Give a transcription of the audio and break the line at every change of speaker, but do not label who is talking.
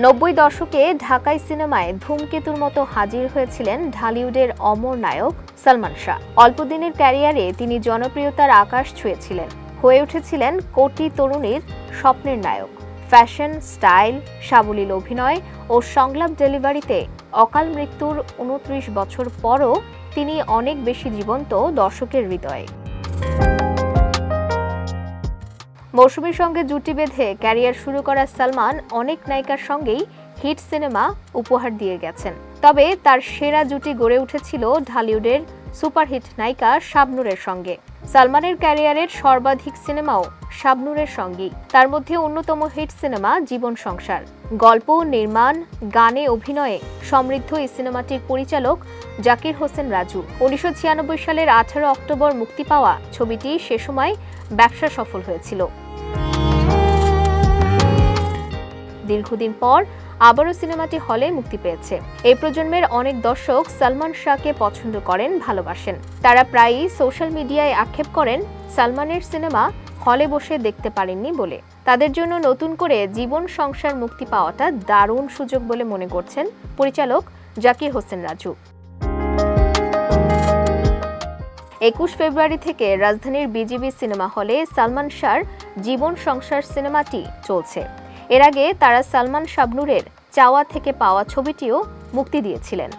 নব্বই দশকে ঢাকাই সিনেমায় ধূমকেতুর মতো হাজির হয়েছিলেন ঢালিউডের অমর নায়ক সালমান শাহ। অল্পদিনের ক্যারিয়ারে তিনি জনপ্রিয়তার আকাশ ছুঁয়েছিলেন। হয়ে উঠেছিলেন কোটি তরুণীর স্বপ্নের নায়ক। ফ্যাশন, স্টাইল, সাবলীল অভিনয় ও সংলাপ ডেলিভারিতে অকাল মৃত্যুর উনত্রিশ বছর পরও তিনি অনেক বেশি জীবন্ত দর্শকের হৃদয়ে। মৌসুমীর সঙ্গে জুটি বেঁধে ক্যারিয়ার শুরু করা সালমান অনেক নায়িকার সঙ্গেই হিট সিনেমা উপহার দিয়ে গেছেন। তবে তার সেরা জুটি গড়ে উঠেছিল ঢালিউডের সুপারহিট নায়িকা শাবনুরের সঙ্গে। সালমানের ক্যারিয়ারের সর্বাধিক সিনেমাও শাবনুরের সঙ্গেই। তার মধ্যে অন্যতম হিট সিনেমা জীবন সংসার। গল্প, নির্মাণ, গানে অভিনয়ে সমৃদ্ধ এই সিনেমাটির পরিচালক জাকির হোসেন রাজু। উনিশশো ছিয়ানব্বই সালের আঠারো অক্টোবর মুক্তি পাওয়া ছবিটি সে সময় ব্যবসা সফল হয়েছিল। দীর্ঘদিন পর আবারও সিনেমাটি হলে মুক্তি পেয়েছে। এই প্রজন্মের অনেক দর্শক সালমান শাহকে পছন্দ করেন, ভালোবাসেন। তারা প্রায়ই সোশ্যাল মিডিয়ায় আক্ষেপ করেন, সালমানের সিনেমা হলে বসে দেখতে পারেননি বলে। তাদের জন্য নতুন করে জীবন সংসার মুক্তি পাওয়াটা দারুণ সুযোগ বলে মনে করছেন পরিচালক জাকির হোসেন রাজু। একুশ ফেব্রুয়ারি থেকে রাজধানীর বিজিবি সিনেমা হলে সালমান শাহর জীবন সংসার সিনেমাটি চলছে। এর আগে তারা সালমান শাবনুরের চাওয়া থেকে পাওয়া ছবিটিও মুক্তি দিয়েছিলেন।